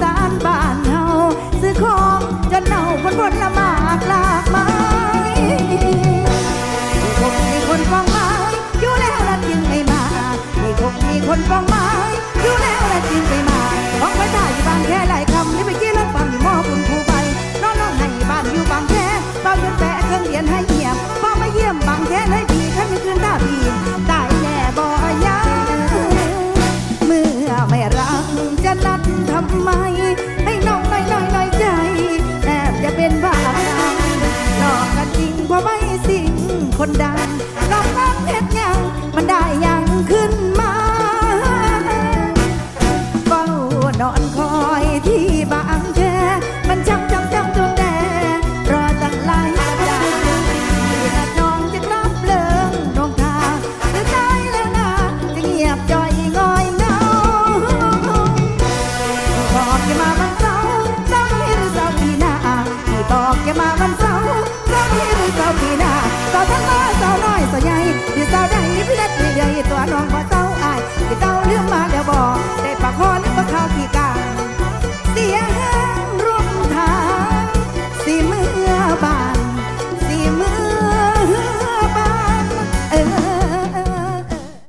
สานบ้านเฮาซื้อของจนเน่าผลผนละมากลากไม้มีคงมีคนฟังไม้อยู่แล้วและกินไม่มามีคงมีคนฟังไม้อยู่แล้วและกินไม่มาฟังไม่ได้บางแค่หลายคำที่ไปกี้รถฟังอยู่มอคุณผู้ใบนองนองในบ้านอยู่บางแค่เบ้านเป็นแปะเครื่องเรียนให้ คนดังกำลังเท